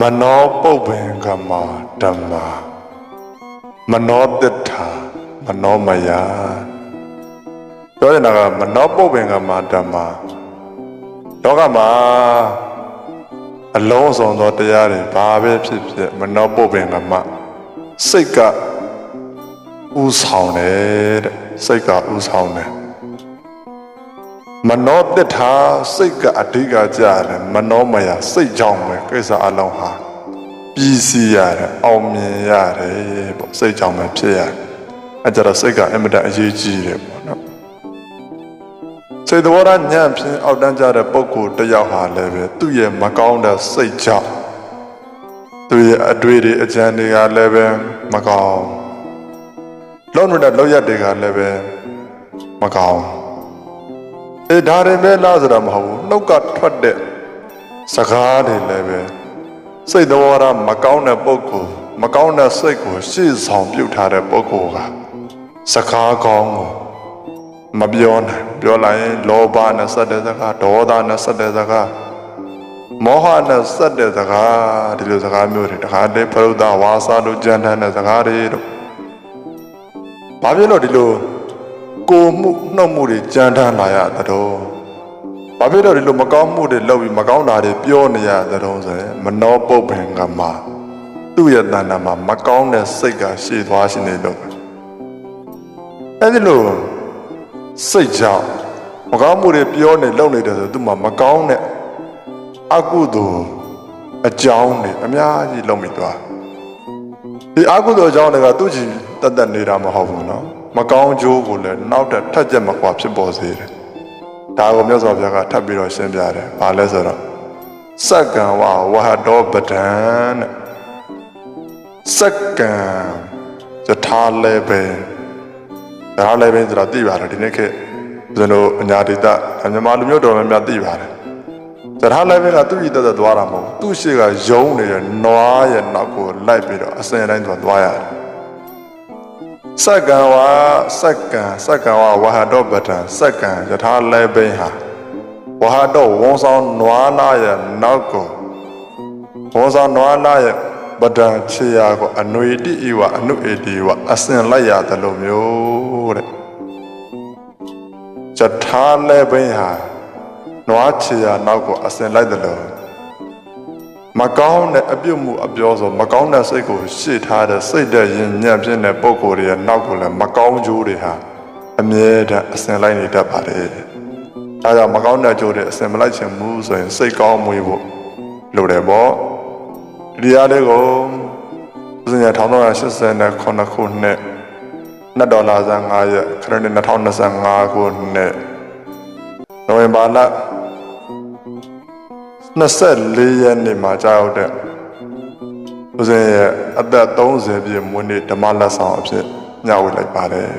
မနောပုပ္ပင်ကမဓမ္မာမနောတစ္ထာမနောမယပြောနေတာကမနောပုပ္ပင်ကမဓမ္မာလောကမှာအလုံးစုံသောတရားတွေဘာပဲဖြစ်ဖြစ်မနောပုပ္ပင်ကမစိတ်ကဥဆောင်တယ်တဲ့စိတ်ကဥဆောင်တယ် မနောတစ္ထာစိတ်ကအဓိကကြတယ်မနောမယစိတ်ကြောင့်ပဲကိစ္စအလုံးဟာပြီးစီးရတယ်အောင်မြင်ရတယ်ပေါ့စိတ်ကြောင့်ပဲဖြစ်ရတယ်အဲကြတော့စိတ်ကအင်မတန်အရေးကြီးတယ်ပေါ့နော်စိတ်တော်ရညံ့ဖြင့်အောက်တန်းကြတဲ့ပုဂ္ဂိုလ်တစ်ယောက်ဟာလည်းပဲသူ့ရဲ့မကောင်းတဲ့စိတ်ကြောင့်သူ့ရဲ့အတွေ့အကြံတွေကလည်းပဲမကောင်းလုံးနေတဲ့လောက်ရက်တွေကလည်းပဲမကောင်း အေးဒါတွေပဲလားဆိုတာမဟုတ်ဘူးနှုတ်ကထွက်တဲ့စကားတွေလည်းပဲစိတ်တော်ရမကောင်းတဲ့ပုဂ္ဂိုလ်မကောင်းတဲ့စိတ်ကိုရှေ့ဆောင်ပြုတ်ထားတဲ့ပုဂ္ဂိုလ်ကစကားကောင်းကိုမပြောနိုင်ပြောလိုက်ရင်လောဘနဲ့ဆက်တဲ့စကားဒေါသနဲ့ဆက်တဲ့စကားမောဟနဲ့ဆက်တဲ့စကားဒီလိုစကားမျိုးတွေတခါတည်းပရုဒဝါစာတို့ကြံထမ်းတဲ့စကားတွေတို့ဘာဖြစ်လို့ဒီလို ကိုမှုနှုတ်မှုတွေကြံထမ်းလာရသတော်ဘာဖြစ်လို့ဒီလိုမကောင်းမှုတွေလုပ်ပြီးမကောင်းတာတွေပြောနေရသတော်ဆိုရင်မနောပုပ္ပင်ကမှာသူ့ရဲ့တဏ္ဍာမှာမကောင်းတဲ့စိတ်ကရှည်သွားရှိနေလို့အဲ့ဒီလိုစိတ်ကြောင့်မကောင်းမှုတွေပြောနေလုပ်နေတယ်ဆိုသူ့မှာမကောင်းတဲ့အကုသိုလ်အကြောင်းတွေအများကြီးလုပ်မိသွားဒီအကုသိုလ်အကြောင်းတွေကသူ့ကြည့်တတ်တတ်နေတာမဟုတ်ဘူးနော် မကောင်းကျိုးကိုလည်းနောက်ထပ်ထပ်ကြက်မကွာဖြစ်ပေါ်စေတယ်ဒါကိုမြတ်စွာဘုရားကထပ်ပြီးတော့ရှင်းပြတယ်ဘာလဲဆိုတော့စက္ကံဝဝဟတောပဒံတဲ့စက္ကံယထာလည်းပဲဒါလည်းပဲဆိုတာသိပါတယ်ဒီနေ့ခေတ်ကျွန်တော်အညာတိတမြန်မာလူမျိုးတော်များများသိပါတယ်ဇထာလည်းပဲကသူ့ရည်တက်တက်သွားတာမဟုတ်ဘူးသူ့ရှိကယုံနေတဲ့နွားရဲ့နောက်ကိုလိုက်ပြီးတော့အစင်တိုင်းသူကသွားရတယ် စက္ကံဝါစက္ကံစက္ကံဝါဝဟတောပဒံစက္ကံယထာလည်းပဲဟာဝဟတောဝန်ဆောင်နွားနာရဲ့နောက်ကိုဝန်ဆောင်နွားနာရဲ့ပဒံခြေရာကိုအနွေတိဤဝအနုအေတိဝအစင်လိုက်ရတယ်လို့မျိုးတဲ့ယထာလည်းပဲဟာနွားချေရနောက်ကိုအစင်လိုက်တယ်လို့ မကောင်းတဲ့အပြုတ်မှုအပြောဆိုမကောင်းတဲ့စိတ်ကိုရှေ့ထားတဲ့စိတ်တဲ့ရင်ညံ့ပြင်းတဲ့ပုံကိုယ်တွေရဲ့နောက်ကိုလည်းမကောင်းကြိုးတွေဟာအမြဲတမ်းအစင်လိုက်နေတတ်ပါတယ်။ဒါကြောင့်မကောင်းတဲ့ကြိုးတွေအစင်မလိုက်ချင်ဘူးဆိုရင်စိတ်ကောင်းမွေးဖို့လိုတယ်ပေါ့။ဒီရားလေးကိုဦးဇင်းရ1389ခုနှစ်နှစ်ဒေါ်လာဆန်း9ရက်ခရစ်နှစ်2025ခုနှစ်နိုဝင်ဘာလ 24ရက်နေ့မှာကြာရောက်တဲ့ဦးဇင်းရဲ့အသက်30ပြည့်မွေးနေ့ဓမ္မလက်ဆောင်အဖြစ်ညှဝေလိုက်ပါတယ်